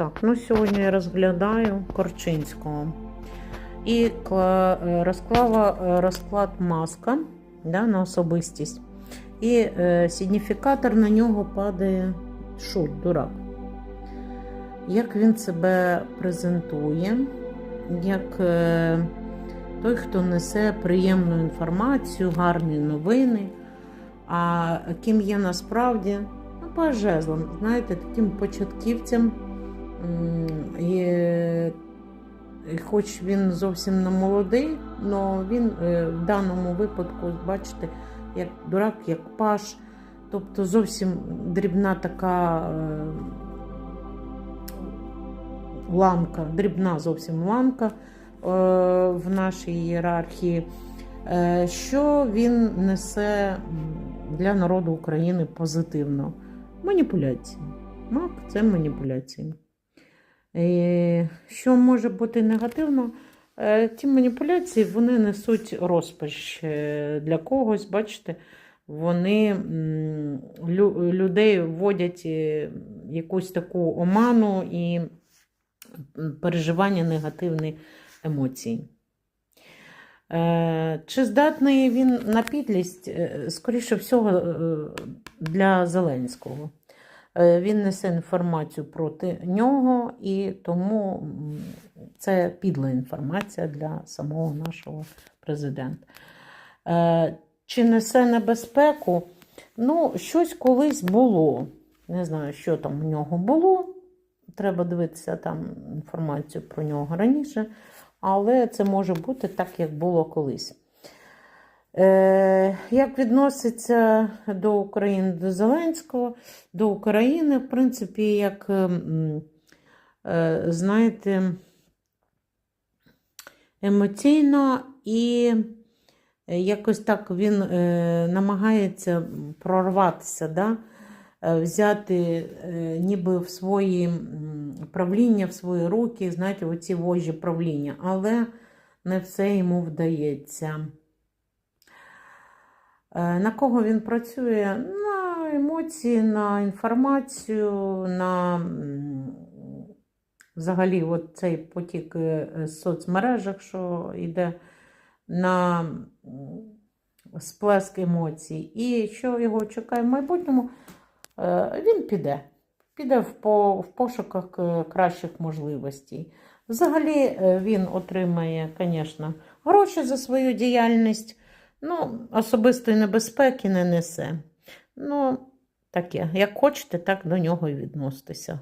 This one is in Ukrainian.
Так, ну сьогодні я розглядаю Корчинського. І е, розклала е, розклад маска да, на особистість. І е, сигніфікатор на нього падає шут, дурак. Як він себе презентує, як е, той, хто несе приємну інформацію, гарні новини. А ким є насправді, ну, по жезлам, знаєте, таким початківцем. І, і хоч він зовсім не молодий, але він е, в даному випадку, бачите, як дурак, як паш, тобто зовсім дрібна така е, ланка, дрібна зовсім ланка е, в нашій ієрархії. Е, Що він несе для народу України позитивно? Маніпуляції. Мак це маніпуляції. Що може бути негативно? Е, Ті маніпуляції вони несуть розпач е, для когось, бачите, вони людей вводять е, якусь таку оману і переживання негативні емоції. Е, Чи здатний він на підлість? Скоріше всього, для Зеленського. Е, Він несе інформацію проти нього, і тому це підла інформація для самого нашого президента. Е, Чи несе небезпеку? Ну, щось колись було. Не знаю, що там у нього було. Треба дивитися там інформацію про нього раніше, але це може бути так, як було колись. Е, як відноситься до України, до Зеленського, до України, в принципі, як, ем, е, знаєте, емоційно і якось так він е, намагається прорватися, да? взяти ніби в свої правління, в свої руки, знаєте, оці вожі правління, але не все йому вдається. Е, На кого він працює? На емоції, на інформацію, на взагалі от цей потік е, з соцмережах, що йде на сплеск емоцій. І що його чекає в майбутньому, Е, він піде. Піде в, пошуках кращих можливостей. Взагалі він отримає, звісно, гроші за свою діяльність. Ну, особистої небезпеки не несе. Ну, таке. Як хочете, так до нього і відноситися.